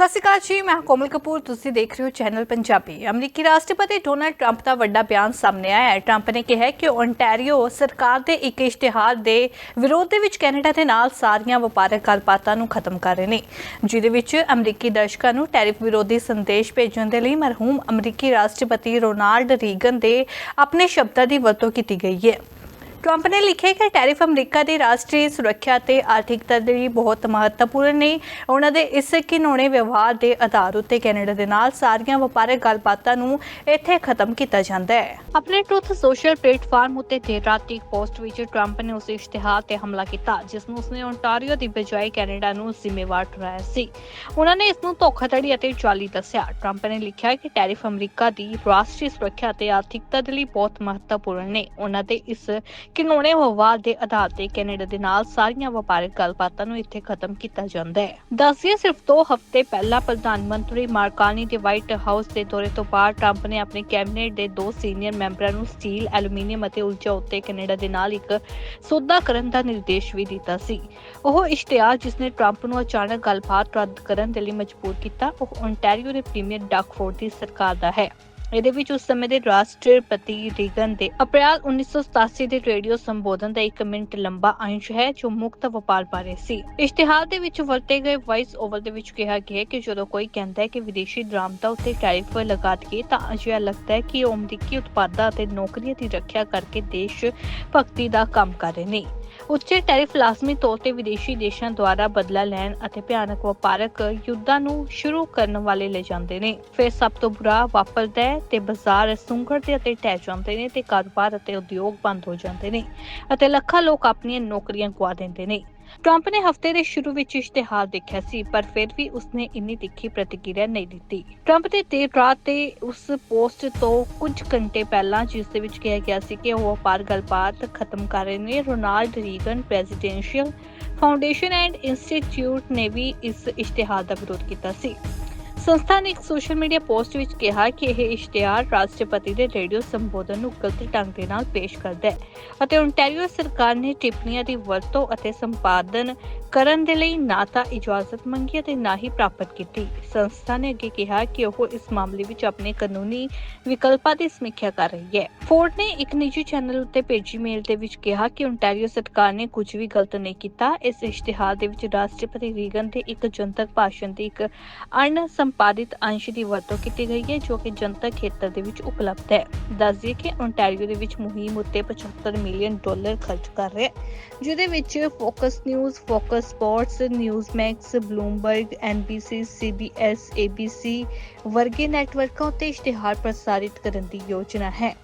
ਸਤਿ ਸ਼੍ਰੀ ਅਕਾਲ ਜੀ, ਮੈਂ ਕੋਮਲ ਕਪੂਰ, ਤੁਸੀਂ ਦੇਖ ਰਹੇ ਹੋ ਚੈਨਲ ਪੰਜਾਬੀ। ਅਮਰੀਕੀ ਰਾਸ਼ਟਰਪਤੀ ਡੋਨਾਲਡ ਟਰੰਪ ਦਾ ਵੱਡਾ ਬਿਆਨ ਸਾਹਮਣੇ ਆਇਆ ਹੈ। ਟਰੰਪ ਨੇ ਕਿਹਾ ਕਿ ਓਨਟਾਰੀਓ ਸਰਕਾਰ ਦੇ ਇੱਕ ਇਸ਼ਤਿਹਾਰ ਦੇ ਵਿਰੋਧ ਦੇ ਵਿੱਚ ਕੈਨੇਡਾ ਦੇ ਨਾਲ ਸਾਰੀਆਂ ਵਪਾਰਕ ਗੱਲਬਾਤਾਂ ਨੂੰ ਖਤਮ ਕਰ ਰਹੇ ਨੇ। ਜਿਹਦੇ ਵਿੱਚ ਅਮਰੀਕੀ ਦਰਸ਼ਕਾਂ ਨੂੰ ਟੈਰਿਫ ਵਿਰੋਧੀ ਸੰਦੇਸ਼ ਭੇਜਣ ਦੇ ਲਈ ਮਰਹੂਮ ਅਮਰੀਕੀ ਰਾਸ਼ਟਰਪਤੀ ਰੋਨਾਲਡ ਰੀਗਨ ਦੇ ਆਪਣੇ ਸ਼ਬਦਾਂ ਦੀ ਵਰਤੋਂ ਕੀਤੀ ਗਈ ਹੈ। ਟਰੰਪ ਨੇ ਲਿਖਿਆ ਕਿ ਟੈਰਿਫ ਅਮਰੀਕਾ ਦੀ ਰਾਸ਼ਟਰੀ ਸੁਰੱਖਿਆ ਤੇ ਆਰਥਿਕਤਾ ਲਈ ਬਹੁਤ ਮਹੱਤਵਪੂਰਨ ਨੇ। ਉਹਨਾਂ ਦੇ ਇਸ ਘਿਨੌਣੇ ਵਿਵਹਾਰ ਦੇ ਆਧਾਰ ਉੱਤੇ ਕੈਨੇਡਾ ਦੇ ਨਾਲ ਸਾਰੀਆਂ ਵਪਾਰਕ ਗੱਲਬਾਤਾਂ ਨੂੰ ਇੱਥੇ ਖਤਮ ਕੀਤਾ ਜਾਂਦਾ ਹੈ। ਆਪਣੇ ਟਰੂਥ ਸੋਸ਼ਲ ਪਲੇਟਫਾਰਮ ਉੱਤੇ ਦੇਰ ਰਾਤ ਇੱਕ ਪੋਸਟ ਵਿੱਚ ਟਰੰਪ ਨੇ ਉਸ ਇਸ਼ਤਿਹਾਰ ਤੇ ਹਮਲਾ ਕੀਤਾ, ਜਿਸ ਨੂੰ ਉਸਨੇ ਓਨਟਾਰੀਓ ਦੀ ਬਜਾਏ ਕੈਨੇਡਾ ਨੂੰ ਜ਼ਿੰਮੇਵਾਰ ਠਹਿਰਾਇਆ ਸੀ। ਉਹਨਾਂ ਨੇ ਇਸ ਨੂੰ ਧੋਖਾਧੜੀ ਅਤੇ ਚਾਲੀ ਦੱਸਿਆ। ਟਰੰਪ ਨੇ ਲਿਖਿਆ ਕਿ ਟੈਰਿਫ ਅਮਰੀਕਾ ਦੀ ਰਾਸ਼ਟਰੀ ਸੁਰੱਖਿਆ ਤੇ ਆਰਥਿਕਤਾ ਦੇ ਲਈ ਬਹੁਤ ਮਹੱਤਵਪੂਰਨ ਨੇ। ਉਹਨਾਂ ਦੇ ਇਸ ਘਿਨੌਣੇ ਵਿਵਹਾਰ ਦੇ ਆਧਾਰ ਤੇ ਕੈਨੇਡਾ ਦੇ ਨਾਲ ਸਾਰੀਆਂ ਵਪਾਰਕ ਗੱਲਬਾਤਾਂ ਨੂੰ ਇੱਥੇ ਖਤਮ ਕੀਤਾ ਜਾਂਦਾ ਹੈ। ਦੱਸਿਆ ਸਿਰਫ 2 ਹਫ਼ਤੇ ਪਹਿਲਾਂ ਪ੍ਰਧਾਨ ਮੰਤਰੀ ਮਾਰਕਾਨੀ ਦੇ ਵਾਈਟ ਹਾਊਸ ਦੇ ਦੌਰੇ ਤੋਂ ਬਾਅਦ ਟਰੰਪ ਨੇ ਆਪਣੇ ਕੈਬਨਿਟ ਦੇ ਦੋ ਸੀਨੀਅਰ ਮੈਂਬਰਾਂ ਨੂੰ ਸਟੀਲ, ਐਲੂਮੀਨੀਅਮ ਅਤੇ ਊਰਜਾ ਉੱਤੇ ਕੈਨੇਡਾ ਦੇ ਨਾਲ ਇੱਕ ਸੌਦਾ ਕਰਨ ਦਾ ਨਿਰਦੇਸ਼ ਵੀ ਦਿੱਤਾ ਸੀ। ਉਹ ਇਸ਼ਤਿਹਾਰ ਜਿਸ ਨੇ ਟਰੰਪ ਨੂੰ ਅਚਾਨਕ ਗੱਲਬਾਤ ਰੱਦ ਕਰਨ ਦੇ ਲਈ ਮਜਬੂਰ ਕੀਤਾ ਉਹ ਓਨਟਾਰੀਓ ਦੇ ਪ੍ਰੀਮੀਅਰ ਡਕ ਦੀ ਸਰਕਾਰ ਦਾ ਹੈ। ਇਹਦੇ ਵਿੱਚ ਉਸ ਸਮੇਂ ਦੇ ਰਾਸ਼ਟਰਪਤੀ ਰੀਗਨ ਦੇ ਅਪ੍ਰੈਲ 1987 ਦੇ ਰੇਡੀਓ ਸੰਬੋਧਨ ਦਾ 1 ਮਿੰਟ ਲੰਬਾ ਅੰਸ਼ ਹੈ, ਜੋ ਮੁਕਤ ਵਪਾਰ ਬਾਰੇ ਸੀ। ਇਸ਼ਤਿਹਾਰ ਦੇ ਵਿੱਚ ਵਰਤੇ ਗਏ ਵਾਇਸ ਓਵਰ ਦੇ ਵਿੱਚ ਕਿਹਾ ਗਿਆ ਕਿ ਜਦੋਂ ਕੋਈ ਕਹਿੰਦਾ ਹੈ ਕਿ ਵਿਦੇਸ਼ੀ ਦਰਾਮਦਾਂ ਉੱਤੇ ਟੈਰਿਫ ਲਗਾ ਦਈਏ ਤਾਂ ਅਜਿਹਾ ਲੱਗਦਾ ਹੈ ਕਿ ਉਹ ਅਮਰੀਕੀ ਉਤਪਾਦਾਂ ਅਤੇ ਨੌਕਰੀਆਂ ਦੀ ਰੱਖਿਆ ਕਰਕੇ ਦੇਸ਼ ਭਗਤੀ ਦਾ ਕੰਮ ਕਰ ਰਹੇ ਨੇ। ਉੱਚੇ ਟੈਰਿਫ ਲਾਜ਼ਮੀ ਤੌਰ ਤੇ ਵਿਦੇਸ਼ੀ ਦੇਸ਼ਾਂ ਦੁਆਰਾ ਬਦਲਾ ਲੈਣ ਅਤੇ ਭਿਆਨਕ ਵਪਾਰਕ ਯੁੱਧਾਂ ਨੂੰ ਸ਼ੁਰੂ ਕਰਨ ਵਾਲੇ ਲੈ ਜਾਂਦੇ ਨੇ। ਫਿਰ ਸਭ ਤੋਂ ਬੁਰਾ ਵਾਪਰਦਾ ਹੈ ਤੇ ਬਾਜ਼ਾਰ ਸੁੰਗੜਦੇ ਅਤੇ ਟਹਿ ਜਾਂਦੇ ਨੇ ਤੇ ਕਾਰੋਬਾਰ ਅਤੇ ਉਦਯੋਗ ਬੰਦ ਹੋ ਜਾਂਦੇ ਨੇ ਅਤੇ ਲੱਖਾਂ ਲੋਕ ਆਪਣੀਆਂ ਨੌਕਰੀਆਂ ਗਵਾ ਦਿੰਦੇ ਨੇ। ਟਰੰਪ ਨੇ ਹਫ਼ਤੇ ਦੇ ਸ਼ੁਰੂ ਵਿੱਚ ਇਸ਼ਤਿਹਾਰ ਦੇਖਿਆ ਸੀ, ਪਰ ਫਿਰ ਵੀ ਉਸਨੇ ਇੰਨੀ ਤਿੱਖੀ ਪ੍ਰਤੀਕਿਰਿਆ ਨਹੀਂ ਦਿੱਤੀ। ਟਰੰਪ ਦੇ ਦੇਰ ਰਾਤ ਤੇ ਉਸ ਪੋਸਟ ਤੋਂ ਕੁਝ ਘੰਟੇ ਪਹਿਲਾਂ ਜਿਸ ਦੇ ਵਿੱਚ ਕਿਹਾ ਗਿਆ ਸੀ ਕਿ ਉਹ ਵਪਾਰ ਗੱਲਬਾਤ ਖਤਮ ਕਰ ਰਹੇ ਨੇ, Ronald Reagan presidential foundation and institute ਨੇ ਵੀ ਇਸ ਇਸ਼ਤਿਹਾਰ ਦਾ ਵਿਰੋਧ ਕੀਤਾ ਸੀ। ਸੰਸਥਾ ਨੇ ਇੱਕ ਸੋਸ਼ਲ ਮੀਡੀਆ ਪੋਸਟ ਵਿੱਚ ਕਿਹਾ ਕਿ ਇਹ ਇਸ਼ਤਿਹਾਰ ਰਾਸ਼ਟਰਪਤੀ ਦੇ ਰੇਡੀਓ ਸੰਬੋਧਨ ਨੂੰ ਗਲਤ ਢੰਗ ਦੇ ਨਾਲ ਪੇਸ਼ ਕਰਦਾ ਹੈ ਅਤੇ ਓਨਟਾਰੀਓ ਸਰਕਾਰ ਨੇ ਟਿੱਪਣੀਆਂ ਦੀ ਵਰਤੋਂ ਅਤੇ ਸੰਪਾਦਨ ਕਰਨ ਦੇ ਲਈ ਨਾ ਤਾਂ ਇਜਾਜ਼ਤ ਮੰਗੀ ਅਤੇ ਨਾ ਹੀ ਪ੍ਰਾਪਤ ਕੀਤੀ। ਸੰਸਥਾ ਨੇ ਅੱਗੇ ਕਿਹਾ ਕਿ ਉਹ ਇਸ ਮਾਮਲੇ ਵਿੱਚ ਆਪਣੇ ਕਾਨੂੰਨੀ ਵਿਕਲਪਾਂ ਦੀ ਸਮੀਖਿਆ ਕਰ ਰਹੀ ਹੈ। ਫੋਰਡ ਨੇ ਇੱਕ ਨਿੱਜੀ ਚੈਨਲ ਉੱਤੇ ਭੇਜੀ ਮੇਲ ਦੇ ਵਿੱਚ ਕਿਹਾ ਕਿ ਓਨਟਾਰੀਓ ਸਰਕਾਰ ਨੇ ਕੁਝ ਵੀ ਗਲਤ ਨਹੀਂ ਕੀਤਾ। ਇਸ ਇਸ਼ਤਿਹਾਰ ਦੇ ਵਿੱਚ ਰਾਸ਼ਟਰਪਤੀ ਰੀਗਨ ਦੇ ਇੱਕ ਜਨਤਕ ਭਾਸ਼ਣ ਦੀ ਇੱਕ ਅਣ ਸੰਪਾਦਿਤ ਅੰਸ਼ ਦੀ ਵਰਤੋਂ ਕੀਤੀ ਗਈ ਹੈ, ਜੋ ਕਿ ਜਨਤਕ ਖੇਤਰ ਦੇ ਵਿੱਚ ਉਪਲਬਧ ਹੈ। ਦੱਸ ਦਈਏ ਕਿ ਓਨਟਾਰੀਓ ਦੇ ਵਿੱਚ ਮੁਹਿੰਮ ਉੱਤੇ 75 ਮਿਲੀਅਨ ਡਾਲਰ ਖਰਚ ਕਰ ਰਿਹਾ ਹੈ, ਜਿਹਦੇ ਵਿੱਚ Fox News, Fox Sports, Newsmax, Bloomberg, NBC, CBS, ABC ਵਰਗੇ ਨੈਟਵਰਕਾਂ ਉੱਤੇ ਇਸ਼ਤਿਹਾਰ ਪ੍ਰਸਾਰਿਤ ਕਰਨ ਦੀ ਯੋਜਨਾ ਹੈ।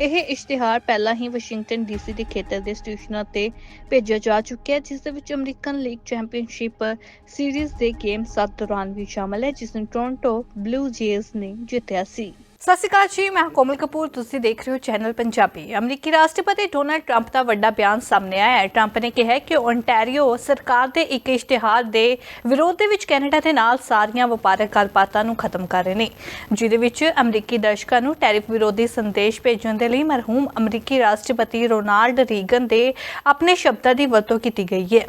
ਇਹ ਇਸ਼ਤਿਹਾਰ ਪਹਿਲਾਂ ਹੀ ਵਾਸ਼ਿੰਗਟਨ ਡੀਸੀ ਦੇ ਖੇਤਰ ਦੇ ਸਟੇਸ਼ਨਾਂ ਤੇ ਭੇਜਿਆ ਜਾ ਚੁੱਕਿਆ ਹੈ, ਜਿਸ ਦੇ ਵਿੱਚ ਅਮਰੀਕਨ ਲੀਗ ਚੈਂਪੀਅਨਸ਼ਿਪ ਸੀਰੀਜ਼ ਦੇ ਗੇਮ 7 ਦੌਰਾਨ ਵੀ ਸ਼ਾਮਲ ਹੈ, ਜਿਸ ਨੂੰ ਟੋਰਾਂਟੋ ਬਲੂ ਜੇਜ਼ ਨੇ ਜਿੱਤਿਆ ਸੀ। ਸਤਿ ਸ਼੍ਰੀ ਅਕਾਲ ਜੀ, ਮੈਂ ਕੋਮਲ ਕਪੂਰ, ਤੁਸੀਂ ਦੇਖ ਰਹੇ ਹੋ ਚੈਨਲ ਪੰਜਾਬੀ। ਅਮਰੀਕੀ ਰਾਸ਼ਟਰਪਤੀ ਡੋਨਾਲਡ ਟਰੰਪ ਦਾ ਵੱਡਾ ਬਿਆਨ ਸਾਹਮਣੇ ਆਇਆ ਹੈ। ਟਰੰਪ ਨੇ ਕਿਹਾ ਕਿ ਓਨਟਾਰੀਓ ਸਰਕਾਰ ਦੇ ਇੱਕ ਇਸ਼ਤਿਹਾਰ ਦੇ ਵਿਰੋਧ ਦੇ ਵਿੱਚ ਕੈਨੇਡਾ ਦੇ ਨਾਲ ਸਾਰੀਆਂ ਵਪਾਰਕ ਗੱਲਬਾਤਾਂ ਨੂੰ ਖਤਮ ਕਰ ਰਹੇ ਨੇ। ਜਿਹਦੇ ਵਿੱਚ ਅਮਰੀਕੀ ਦਰਸ਼ਕਾਂ ਨੂੰ ਟੈਰਿਫ ਵਿਰੋਧੀ ਸੰਦੇਸ਼ ਭੇਜਣ ਦੇ ਲਈ ਮਰਹੂਮ ਅਮਰੀਕੀ ਰਾਸ਼ਟਰਪਤੀ ਰੋਨਾਲਡ ਰੀਗਨ ਦੇ ਆਪਣੇ ਸ਼ਬਦਾਂ ਦੀ ਵਰਤੋਂ ਕੀਤੀ ਗਈ ਹੈ।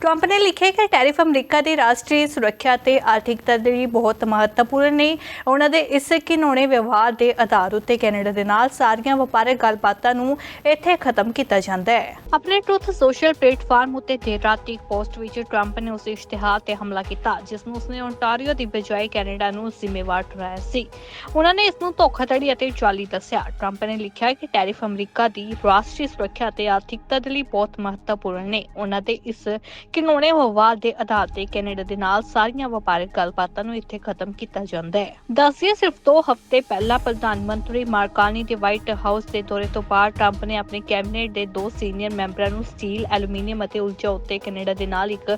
ਟਰੰਪ ਨੇ ਲਿਖਿਆ ਕਿ ਟੈਰਿਫ ਅਮਰੀਕਾ ਦੀ ਰਾਸ਼ਟਰੀ ਸੁਰੱਖਿਆ ਤੇ ਆਰਥਿਕਤਾ ਦੇ ਲਈ ਬਹੁਤ ਮਹੱਤਵਪੂਰਨ ਨੇ। ਉਹਨਾਂ ਦੇ ਇਸ ਘਿਨੌਣੇ ਵਿਵਹਾਰ ਦੇ ਆਧਾਰ ਉੱਤੇ ਕੈਨੇਡਾ ਦੇ ਨਾਲ ਸਾਰੀਆਂ ਵਪਾਰਕ ਗੱਲਬਾਤਾਂ ਨੂੰ ਇੱਥੇ ਖਤਮ ਕੀਤਾ ਜਾਂਦਾ ਹੈ। ਆਪਣੇ ਟਰੂਥ ਸੋਸ਼ਲ ਪਲੇਟਫਾਰਮ ਉੱਤੇ ਦੇਰ ਰਾਤ ਇੱਕ ਪੋਸਟ ਵਿੱਚ ਟਰੰਪ ਨੇ ਉਸ ਇਸ਼ਤਿਹਾਰ ਤੇ ਹਮਲਾ ਕੀਤਾ, ਜਿਸ ਨੂੰ ਉਸਨੇ ਓਨਟਾਰੀਓ ਦੀ ਬਜਾਏ ਕੈਨੇਡਾ ਨੂੰ ਜ਼ਿੰਮੇਵਾਰ ਠਹਿਰਾਇਆ ਸੀ। ਉਹਨਾਂ ਨੇ ਇਸ ਨੂੰ ਧੋਖਾਧੜੀ ਅਤੇ ਚਾਲੀ ਦੱਸਿਆ। ਟਰੰਪ ਨੇ ਲਿਖਿਆ ਕਿ ਟੈਰਿਫ ਅਮਰੀਕਾ ਦੀ ਰਾਸ਼ਟਰੀ ਸੁਰੱਖਿਆ ਤੇ ਆਰਥਿਕਤਾ ਦੇ ਲਈ ਬਹੁਤ ਮਹੱਤਵਪੂਰਨ ਨੇ। ਉਹਨਾਂ ਦੇ ਇਸ ਘਿਨੌਣੇ ਵਿਵਹਾਰ ਦੇ ਆਧਾਰ ਤੇ ਕੈਨੇਡਾ ਦੇ ਨਾਲ ਸਾਰੀਆਂ ਵਪਾਰਕ ਗੱਲਬਾਤਾਂ ਨੂੰ ਇੱਥੇ ਖਤਮ ਕੀਤਾ ਜਾਂਦਾ ਹੈ। ਦੱਸਿਆ ਸਿਰਫ 2 ਹਫ਼ਤੇ ਪਹਿਲਾਂ ਪ੍ਰਧਾਨ ਮੰਤਰੀ ਮਾਰਕਾਨੀ ਦੇ ਵਾਈਟ ਹਾਊਸ ਦੇ ਦੌਰੇ ਤੋਂ ਬਾਅਦ ਟਰੰਪ ਨੇ ਆਪਣੇ ਕੈਬਨਿਟ ਦੇ ਦੋ ਸੀਨੀਅਰ ਮੈਂਬਰਾਂ ਨੂੰ ਸਟੀਲ, ਐਲੂਮੀਨੀਅਮ ਅਤੇ ਊਰਜਾ ਉੱਤੇ ਕੈਨੇਡਾ ਦੇ ਨਾਲ ਇੱਕ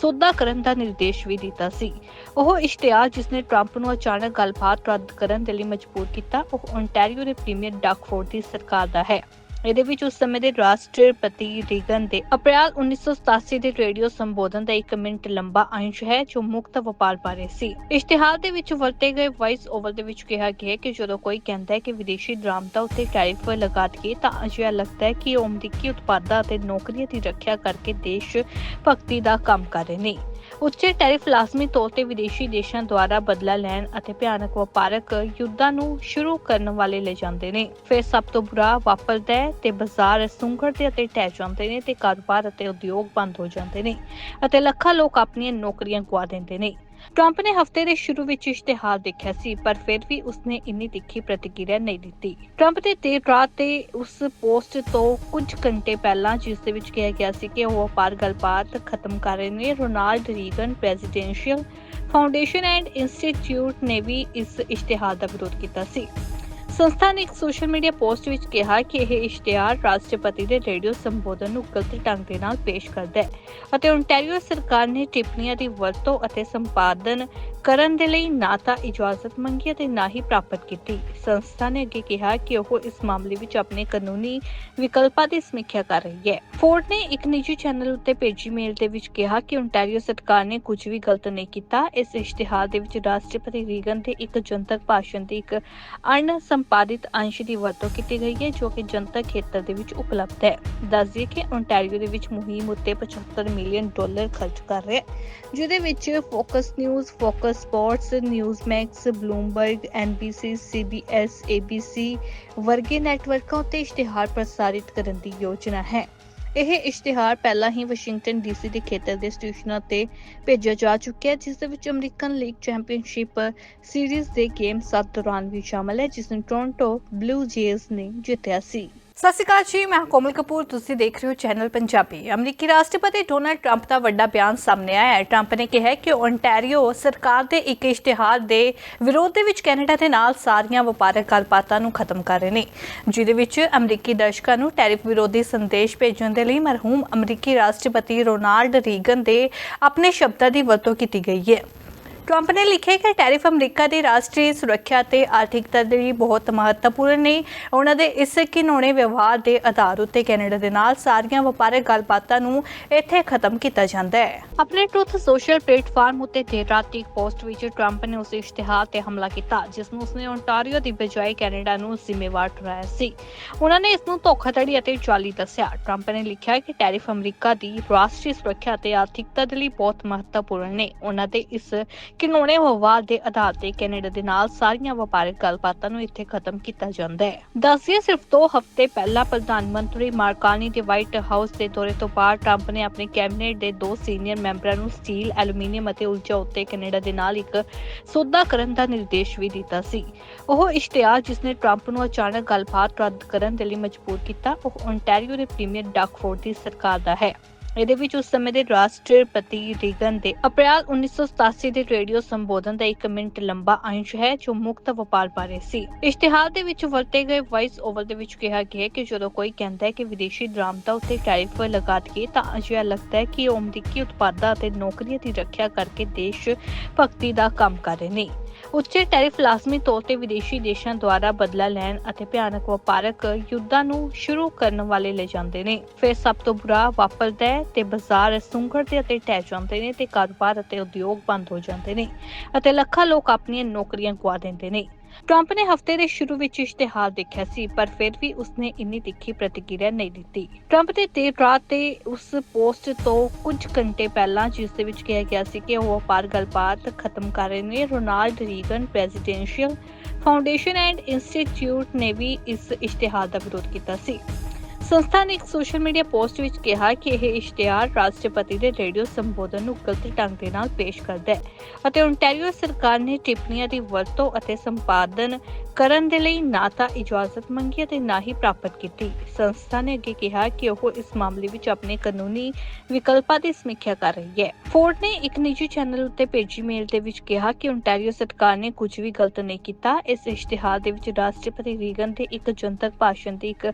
ਸੌਦਾ ਕਰਨ ਦਾ ਨਿਰਦੇਸ਼ ਵੀ ਦਿੱਤਾ ਸੀ। ਉਹ ਇਸ਼ਤਿਹਾਰ ਜਿਸ ਨੇ ਟਰੰਪ ਨੂੰ ਅਚਾਨਕ ਗੱਲਬਾਤ ਰੱਦ ਕਰਨ ਦੇ ਲਈ ਮਜਬੂਰ ਕੀਤਾ ਉਹ ਓਨਟਾਰੀਓ ਦੇ ਪ੍ਰੀਮੀਅਰ ਡਕ ਦੀ ਸਰਕਾਰ ਦਾ ਹੈ। ਇਹਦੇ ਵਿੱਚ ਉਸ ਸਮੇਂ ਦੇ ਰਾਸ਼ਟਰਪਤੀ ਰੀਗਨ ਦੇ ਅਪ੍ਰੈਲ 1987 ਦੇ ਰੇਡੀਓ ਸੰਬੋਧਨ ਦਾ 1 ਮਿੰਟ ਲੰਬਾ ਅੰਸ਼ ਹੈ, ਜੋ ਮੁਕਤ ਵਪਾਰ ਬਾਰੇ ਸੀ। ਇਸ਼ਤਿਹਾਰ ਦੇ ਵਿੱਚ ਵਰਤੇ ਗਏ ਵਾਇਸ ਓਵਰ ਦੇ ਵਿੱਚ ਕਿਹਾ ਗਿਆ ਕਿ ਜਦੋਂ ਕੋਈ ਕਹਿੰਦਾ ਹੈ ਕਿ ਵਿਦੇਸ਼ੀ ਦਰਾਮਦਾ ਉੱਤੇ ਟੈਰਿਫ ਲਗਾ ਦਈਏ, ਤਾਂ ਅਜਿਹਾ ਲੱਗਦਾ ਹੈ ਕਿ ਉਹ ਅਮਰੀਕੀ ਉਤਪਾਦਾਂ ਅਤੇ ਨੌਕਰੀਆਂ ਦੀ ਰੱਖਿਆ ਕਰਕੇ ਦੇਸ਼ ਭਗਤੀ ਦਾ ਕੰਮ ਕਰ ਰਹੇ ਨੇ। ਉੱਚੇ ਟੈਰਿਫ ਲਾਜ਼ਮੀ ਤੌਰ ਤੇ ਵਿਦੇਸ਼ੀ ਦੇਸ਼ਾਂ ਦੁਆਰਾ ਬਦਲਾ ਲੈਣ ਅਤੇ ਭਿਆਨਕ ਵਪਾਰਕ ਯੁੱਧਾਂ ਨੂੰ ਸ਼ੁਰੂ ਕਰਨ ਵਾਲੇ ਲੈ ਜਾਂਦੇ ਨੇ। ਫਿਰ ਸਭ ਤੋਂ ਬੁਰਾ ਵਾਪਰਦਾ ਹੈ ਤੇ ਬਾਜ਼ਾਰ ਸੁੰਗੜਦੇ ਅਤੇ ਢਹਿ ਜਾਂਦੇ ਨੇ ਤੇ ਕਾਰੋਬਾਰ ਅਤੇ ਉਦਯੋਗ ਬੰਦ ਹੋ ਜਾਂਦੇ ਨੇ ਅਤੇ ਲੱਖਾਂ ਲੋਕ ਆਪਣੀਆਂ ਨੌਕਰੀਆਂ ਗਵਾ ਦਿੰਦੇ ਨੇ। ਟਰੰਪ ਨੇ ਹਫ਼ਤੇ ਦੇ ਸ਼ੁਰੂ ਵਿੱਚ ਇਸ਼ਤਿਹਾਰ ਦੇਖਿਆ ਸੀ, ਪਰ ਫਿਰ ਵੀ ਉਸਨੇ ਇੰਨੀ ਤਿੱਖੀ ਪ੍ਰਤੀਕਿਰਿਆ ਨਹੀਂ ਦਿੱਤੀ। ਟਰੰਪ ਦੇ ਦੇਰ ਰਾਤ ਤੇ ਉਸ ਪੋਸਟ ਤੋਂ ਕੁਝ ਘੰਟੇ ਪਹਿਲਾਂ ਜਿਸ ਦੇ ਵਿੱਚ ਕਿਹਾ ਗਿਆ ਸੀ ਕਿ ਉਹ ਵਪਾਰ ਗੱਲਬਾਤ ਖਤਮ ਕਰ ਰਹੇ ਨੇ, Ronald Reagan presidential foundation and institute ਨੇ ਵੀ ਇਸ ਇਸ਼ਤਿਹਾਰ ਦਾ ਵਿਰੋਧ ਕੀਤਾ ਸੀ। ਸੰਸਥਾ ਨੇ ਇੱਕ ਸੋਸ਼ਲ ਮੀਡੀਆ ਪੋਸਟ ਵਿੱਚ ਕਿਹਾ ਕਿ ਇਹ ਇਸ਼ਤਿਹਾਰ ਰਾਸ਼ਟਰਪਤੀ ਦੇ ਰੇਡੀਓ ਸੰਬੋਧਨ ਨੂੰ ਗਲਤ ਢੰਗ ਦੇ ਨਾਲ ਪੇਸ਼ ਕਰਦਾ ਹੈ ਅਤੇ ਓਨਟਾਰੀਓ ਸਰਕਾਰ ਨੇ ਟਿੱਪਣੀਆਂ ਦੀ ਵਰਤੋਂ ਅਤੇ ਸੰਪਾਦਨ ਕਰਨ ਦੇ ਲਈ ਨਾ ਤਾਂ ਇਜਾਜ਼ਤ ਮੰਗੀ ਅਤੇ ਨਾ ਹੀ ਪ੍ਰਾਪਤ ਕੀਤੀ। ਸੰਸਥਾ ਨੇ ਅੱਗੇ ਕਿਹਾ ਕਿ ਉਹ ਇਸ ਮਾਮਲੇ ਵਿੱਚ ਆਪਣੇ ਕਾਨੂੰਨੀ ਵਿਕਲਪਾਂ ਦੀ ਸਮੀਖਿਆ ਕਰ ਰਹੀ ਹੈ। ਫੋਰਡ ਨੇ ਇੱਕ ਨਿੱਜੀ ਚੈਨਲ ਉੱਤੇ ਭੇਜੀ ਮੇਲ ਦੇ ਵਿੱਚ ਕਿਹਾ ਕਿ ਓਨਟਾਰੀਓ ਸਰਕਾਰ ਨੇ ਕੁਝ ਵੀ ਗਲਤ ਨਹੀਂ ਕੀਤਾ। ਇਸ ਇਸ਼ਤਿਹਾਰ ਦੇ ਵਿੱਚ ਰਾਸ਼ਟਰਪਤੀ ਰੀਗਨ ਦੇ ਇੱਕ ਜਨਤਕ ਭਾਸ਼ਣ ਦੀ ਇੱਕ ਅਣ ਸੰਪਾਦਿਤ ਅੰਸ਼ ਦੀ ਵਰਤੋਂ ਕੀਤੀ ਗਈ ਹੈ, ਜੋ ਕਿ ਜਨਤਕ ਖੇਤਰ ਦੇ ਵਿੱਚ ਉਪਲਬਧ ਹੈ। ਦੱਸ ਦਈਏ ਕਿ ਓਨਟਾਰੀਓ ਦੇ ਵਿੱਚ ਮੁਹਿੰਮ ਉੱਤੇ 75 ਮਿਲੀਅਨ ਡਾਲਰ ਖਰਚ ਕਰ ਰਿਹਾ ਹੈ, ਜਿਹਦੇ ਵਿੱਚ Fox News, Fox Sports Newsmax Bloomberg, NBC, CBS, ABC ਵਰਗੇ ਨੈਟਵਰਕਾਂ ਉੱਤੇ ਇਸ਼ਤਿਹਾਰ ਪ੍ਰਸਾਰਿਤ ਕਰਨ ਦੀ ਯੋਜਨਾ ਹੈ। ਇਹ ਇਸ਼ਤਿਹਾਰ ਪਹਿਲਾਂ ਹੀ ਵਾਸ਼ਿੰਗਟਨ ਡੀਸੀ ਦੇ ਖੇਤਰ ਦੇ ਸਟੇਸ਼ਨਾਂ ਤੇ ਭੇਜਿਆ ਜਾ ਚੁੱਕਿਆ ਹੈ, ਜਿਸ ਦੇ ਵਿੱਚ ਅਮਰੀਕਨ ਲੀਗ ਚੈਂਪੀਅਨਸ਼ਿਪ ਸੀਰੀਜ਼ ਦੇ ਗੇਮ 7 ਦੌਰਾਨ ਵੀ ਸ਼ਾਮਲ ਹੈ, ਜਿਸ ਨੂੰ ਟੋਰਾਂਟੋ ਬਲੂ ਜੇਜ਼ ਨੇ ਜਿੱਤਿਆ ਸੀ। ਸਤਿ ਸ਼੍ਰੀ ਅਕਾਲ ਜੀ, ਮੈਂ ਕੋਮਲ ਕਪੂਰ, ਤੁਸੀਂ ਦੇਖ ਰਹੇ ਹੋ ਚੈਨਲ ਪੰਜਾਬੀ। ਅਮਰੀਕੀ ਰਾਸ਼ਟਰਪਤੀ ਡੋਨਾਲਡ ਟਰੰਪ ਦਾ ਵੱਡਾ ਬਿਆਨ ਸਾਹਮਣੇ ਆਇਆ ਹੈ। ਟਰੰਪ ਨੇ ਕਿਹਾ ਕਿ ਓਨਟਾਰੀਓ ਸਰਕਾਰ ਦੇ ਇੱਕ ਇਸ਼ਤਿਹਾਰ ਦੇ ਵਿਰੋਧ ਦੇ ਵਿੱਚ ਕੈਨੇਡਾ ਦੇ ਨਾਲ ਸਾਰੀਆਂ ਵਪਾਰਕ ਗੱਲਬਾਤਾਂ ਨੂੰ ਖਤਮ ਕਰ ਰਹੇ ਨੇ। ਜਿਹਦੇ ਵਿੱਚ ਅਮਰੀਕੀ ਦਰਸ਼ਕਾਂ ਨੂੰ ਟੈਰਿਫ ਵਿਰੋਧੀ ਸੰਦੇਸ਼ ਭੇਜਣ ਦੇ ਲਈ ਮਰਹੂਮ ਅਮਰੀਕੀ ਰਾਸ਼ਟਰਪਤੀ ਰੋਨਾਲਡ ਰੀਗਨ ਦੇ ਆਪਣੇ ਸ਼ਬਦਾਂ ਦੀ ਵਰਤੋਂ ਕੀਤੀ ਗਈ ਹੈ। ਟਰੰਪ ਨੇ ਲਿਖਿਆ ਕਿ ਟੈਰਿਫ ਅਮਰੀਕਾ ਦੀ ਰਾਸ਼ਟਰੀ ਸੁਰੱਖਿਆ ਤੇ ਆਰਥਿਕਤਾ ਦੇ ਲਈ ਬਹੁਤ ਮਹੱਤਵਪੂਰਨ ਨੇ। ਉਹਨਾਂ ਦੇ ਇਸ ਘਿਨੌਣੇ ਵਿਵਹਾਰ ਦੇ ਆਧਾਰ ਉੱਤੇ ਕੈਨੇਡਾ ਦੇ ਨਾਲ ਸਾਰੀਆਂ ਵਪਾਰਕ ਗੱਲਬਾਤਾਂ ਨੂੰ ਇੱਥੇ ਖਤਮ ਕੀਤਾ ਜਾਂਦਾ ਹੈ। ਆਪਣੇ ਟਰੂਥ ਸੋਸ਼ਲ ਪਲੇਟਫਾਰਮ ਉੱਤੇ ਦੇਰ ਰਾਤ ਇੱਕ ਪੋਸਟ ਵਿੱਚ ਟਰੰਪ ਨੇ ਉਸ ਇਸ਼ਤਿਹਾਰ ਤੇ ਹਮਲਾ ਕੀਤਾ, ਜਿਸ ਨੂੰ ਉਸਨੇ ਓਨਟਾਰੀਓ ਦੀ ਬਜਾਏ ਕੈਨੇਡਾ ਨੂੰ ਜ਼ਿੰਮੇਵਾਰ ਠਹਿਰਾਇਆ ਸੀ। ਉਹਨਾਂ ਨੇ ਇਸ ਨੂੰ ਧੋਖਾਧੜੀ ਅਤੇ ਚਾਲੀ ਦੱਸਿਆ। ਟਰੰਪ ਨੇ ਲਿਖਿਆ ਕਿ ਟੈਰਿਫ ਅਮਰੀਕਾ ਦੀ ਰਾਸ਼ਟਰੀ ਸੁਰੱਖਿਆ ਤੇ ਆਰਥਿਕਤਾ ਦੇ ਲਈ ਬਹੁਤ ਮਹੱਤਵਪੂਰਨ ਨੇ। ਉਹਨਾਂ ਦੇ ਇਸ ਘਿਨੌਣੇ ਵਿਵਾਦ ਦੇ ਆਧਾਰ ਤੇ ਕੈਨੇਡਾ ਦੇ ਨਾਲ ਸਾਰੀਆਂ ਵਪਾਰਕ ਗੱਲਬਾਤਾਂ ਨੂੰ ਇੱਥੇ ਖਤਮ ਕੀਤਾ ਜਾਂਦਾ ਹੈ। ਦੱਸਿਆ ਸਿਰਫ 2 ਹਫ਼ਤੇ ਪਹਿਲਾਂ ਪ੍ਰਧਾਨ ਮੰਤਰੀ ਮਾਰਕਾਨੀ ਦੇ ਵਾਈਟ ਹਾਊਸ ਦੇ ਦੌਰੇ ਤੋਂ ਬਾਅਦ ਟਰੰਪ ਨੇ ਆਪਣੇ ਕੈਬਨਿਟ ਦੇ ਦੋ ਸੀਨੀਅਰ ਮੈਂਬਰਾਂ ਨੂੰ ਸਟੀਲ, ਐਲੂਮੀਨੀਅਮ ਅਤੇ ਊਰਜਾ ਉੱਤੇ ਕੈਨੇਡਾ ਦੇ ਨਾਲ ਇੱਕ ਸੌਦਾ ਕਰਨ ਦਾ ਨਿਰਦੇਸ਼ ਵੀ ਦਿੱਤਾ ਸੀ। ਉਹ ਇਸ਼ਤਿਹਾਰ ਜਿਸ ਨੇ ਟਰੰਪ ਨੂੰ ਅਚਾਨਕ ਗੱਲਬਾਤ ਰੱਦ ਕਰਨ ਦੇ ਲਈ ਮਜਬੂਰ ਕੀਤਾ ਉਹ ਓਨਟਾਰੀਓ ਦੇ ਪ੍ਰੀਮੀਅਰ ਡਕ ਦੀ ਸਰਕਾਰ ਦਾ ਹੈ। ਇਹਦੇ ਵਿੱਚ ਉਸ ਸਮੇਂ ਦੇ ਰਾਸ਼ਟਰਪਤੀ ਰੀਗਨ ਦੇ ਅਪ੍ਰੈਲ 1987 ਦੇ ਰੇਡੀਓ ਸੰਬੋਧਨ ਦਾ 1 ਮਿੰਟ ਲੰਬਾ ਅੰਸ਼ ਹੈ, ਜੋ ਮੁਕਤ ਵਪਾਰ ਬਾਰੇ ਸੀ। ਇਸ਼ਤਿਹਾਰ ਦੇ ਵਿੱਚ ਵਰਤੇ ਗਏ ਵਾਇਸ ਓਵਰ ਦੇ ਵਿੱਚ ਕਿਹਾ ਗਿਆ ਕਿ ਜਦੋਂ ਕੋਈ ਕਹਿੰਦਾ ਹੈ ਕਿ ਵਿਦੇਸ਼ੀ ਦਰਾਮਦਾ ਉੱਤੇ ਟੈਰਿਫ ਲਗਾ ਦਈਏ, ਤਾਂ ਅਜਿਹਾ ਲੱਗਦਾ ਹੈ ਕਿ ਉਹ ਅਮਰੀਕੀ ਉਤਪਾਦਾਂ ਅਤੇ ਨੌਕਰੀਆਂ ਦੀ ਰੱਖਿਆ ਕਰਕੇ ਦੇਸ਼ ਭਗਤੀ ਦਾ ਕੰਮ ਕਰ ਰਹੇ ਨੇ। ਉੱਚੇ ਟੈਰਿਫ ਲਾਜ਼ਮੀ ਤੌਰ ਤੇ ਵਿਦੇਸ਼ੀ ਦੇਸ਼ਾਂ ਦੁਆਰਾ ਬਦਲਾ ਲੈਣ ਅਤੇ ਭਿਆਨਕ ਵਪਾਰਕ ਯੁੱਧਾਂ ਨੂੰ ਸ਼ੁਰੂ ਕਰਨ ਵਾਲੇ ਲੈ ਜਾਂਦੇ ਨੇ। ਫਿਰ ਸਭ ਤੋਂ ਬੁਰਾ ਵਾਪਰਦਾ ਹੈ ਤੇ ਬਾਜ਼ਾਰ ਸੁੰਗੜਦੇ ਅਤੇ ਢਹਿ ਜਾਂਦੇ ਨੇ ਤੇ ਕਾਰੋਬਾਰ ਅਤੇ ਉਦਯੋਗ ਬੰਦ ਹੋ ਜਾਂਦੇ ਨੇ ਅਤੇ ਲੱਖਾਂ ਲੋਕ ਆਪਣੀਆਂ ਨੌਕਰੀਆਂ ਗਵਾ ਦਿੰਦੇ ਨੇ। ਟਰੰਪ ਨੇ ਹਫ਼ਤੇ ਦੇ ਸ਼ੁਰੂ ਵਿੱਚ ਇਸ਼ਤਿਹਾਰ ਦੇਖਿਆ ਸੀ, ਪਰ ਫਿਰ ਵੀ ਉਸਨੇ ਇੰਨੀ ਤਿੱਖੀ ਪ੍ਰਤੀਕਿਰਿਆ ਨਹੀਂ ਦਿੱਤੀ। ਟਰੰਪ ਦੇ ਦੇਰ ਰਾਤ ਤੇ ਉਸ ਪੋਸਟ ਤੋਂ ਕੁਝ ਘੰਟੇ ਪਹਿਲਾਂ ਜਿਸ ਦੇ ਵਿੱਚ ਕਿਹਾ ਗਿਆ ਸੀ ਕਿ ਉਹ ਵਪਾਰ ਗੱਲਬਾਤ ਖਤਮ ਕਰ ਰਹੇ ਨੇ, Ronald Reagan presidential foundation and institute ਨੇ ਵੀ ਇਸ ਇਸ਼ਤਿਹਾਰ ਦਾ ਵਿਰੋਧ ਕੀਤਾ ਸੀ। ਸੰਸਥਾ ਨੇ ਇੱਕ ਸੋਸ਼ਲ ਮੀਡੀਆ ਪੋਸਟ ਵਿੱਚ ਕਿਹਾ ਕਿ ਇਹ ਇਸ਼ਤਿਹਾਰ ਰਾਸ਼ਟਰਪਤੀ ਦੇ ਰੇਡੀਓ ਸੰਬੋਧਨ ਨੂੰ ਗਲਤ ਢੰਗ ਦੇ ਨਾਲ ਪੇਸ਼ ਕਰਦਾ ਹੈ ਅਤੇ ਓਨਟਾਰੀਓ ਸਰਕਾਰ ਨੇ ਟਿੱਪਣੀਆਂ ਦੀ ਵਰਤੋਂ ਅਤੇ ਸੰਪਾਦਨ ਕਰਨ ਦੇ ਲਈ ਨਾ ਤਾਂ ਇਜਾਜ਼ਤ ਮੰਗੀ ਅਤੇ ਨਾ ਹੀ ਪ੍ਰਾਪਤ ਕੀਤੀ। ਸੰਸਥਾ ਨੇ ਅੱਗੇ ਕਿਹਾ ਕਿ ਉਹ ਇਸ ਮਾਮਲੇ ਵਿੱਚ ਆਪਣੇ ਕਾਨੂੰਨੀ ਵਿਕਲਪਾਂ ਦੀ ਸਮੀਖਿਆ ਕਰ ਰਹੀ ਹੈ। ਫੋਰਡ ਨੇ ਇੱਕ ਨਿੱਜੀ ਚੈਨਲ ਉੱਤੇ ਭੇਜੀ ਮੇਲ ਦੇ ਵਿੱਚ ਕਿਹਾ ਕਿ ਓਨਟਾਰੀਓ ਸਰਕਾਰ ਨੇ ਕੁਝ ਵੀ ਗਲਤ ਨਹੀਂ ਕੀਤਾ। ਇਸ ਇਸ਼ਤਿਹਾਰ ਦੇ ਵਿੱਚ ਰਾਸ਼ਟਰਪਤੀ ਰੀਗਨ ਦੇ ਇੱਕ ਜਨਤਕ ਭਾਸ਼ਣ ਦੀ ਇੱਕ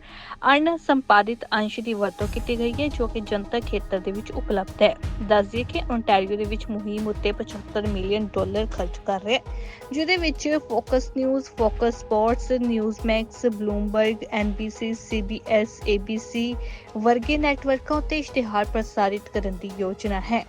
ਅਣ ਉਤਪਾਦਿਤ ਅੰਸ਼ ਦੀ ਵਰਤੋਂ ਕੀਤੀ ਗਈ ਹੈ, ਜੋ ਕਿ ਜਨਤਕ ਖੇਤਰ ਦੇ ਵਿੱਚ ਉਪਲਬਧ ਹੈ। ਦੱਸ ਦਈਏ ਕਿ ਓਨਟਾਰੀਓ ਦੇ ਵਿੱਚ ਮੁਹਿੰਮ ਉੱਤੇ 75 ਮਿਲੀਅਨ ਡਾਲਰ ਖਰਚ ਕਰ ਰਿਹਾ ਹੈ, ਜਿਹਦੇ ਵਿੱਚ Fox News Fox Sports Newsmax Bloomberg NBC CBS ABC ਵਰਗੇ ਨੈਟਵਰਕਾਂ ਉੱਤੇ ਇਸ਼ਤਿਹਾਰ ਪ੍ਰਸਾਰਿਤ ਕਰਨ ਦੀ ਯੋਜਨਾ ਹੈ।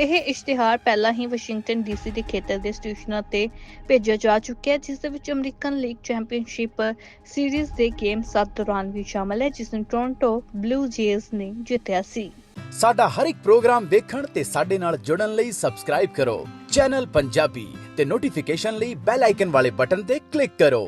ਇਹ ਇਸ਼ਤਿਹਾਰ ਪਹਿਲਾਂ ਹੀ ਵਾਸ਼ਿੰਗਟਨ ਡੀਸੀ ਦੇ ਖੇਤਰ ਦੇ ਸਟੇਸ਼ਨਾਂ ਤੇ ਭੇਜਿਆ ਜਾ ਚੁੱਕਿਆ ਹੈ, ਜਿਸ ਦੇ ਵਿੱਚ ਅਮਰੀਕਨ ਲੀਗ ਚੈਂਪੀਅਨਸ਼ਿਪ ਸੀਰੀਜ਼ ਦੇ ਗੇਮ 7 ਦੌਰਾਨ ਵੀ ਸ਼ਾਮਲ ਹੈ, ਜਿਸ ਨੂੰ ਟੋਰਾਂਟੋ ਬਲੂ ਜੇਜ਼ ਨੇ ਜਿੱਤਿਆ ਸੀ। ਸਾਡਾ ਹਰ ਇੱਕ ਪ੍ਰੋਗਰਾਮ ਵੇਖਣ ਤੇ ਸਾਡੇ ਨਾਲ ਜੁੜਨ ਲਈ ਸਬਸਕ੍ਰਾਈਬ ਕਰੋ। ਚੈਨਲ ਪੰਜਾਬੀ ਤੇ ਨੋਟੀਫਿਕੇਸ਼ਨ ਲਈ ਬੈਲ ਆਈਕਨ ਵਾਲੇ ਬਟਨ ਤੇ ਕਲਿੱਕ ਕਰੋ।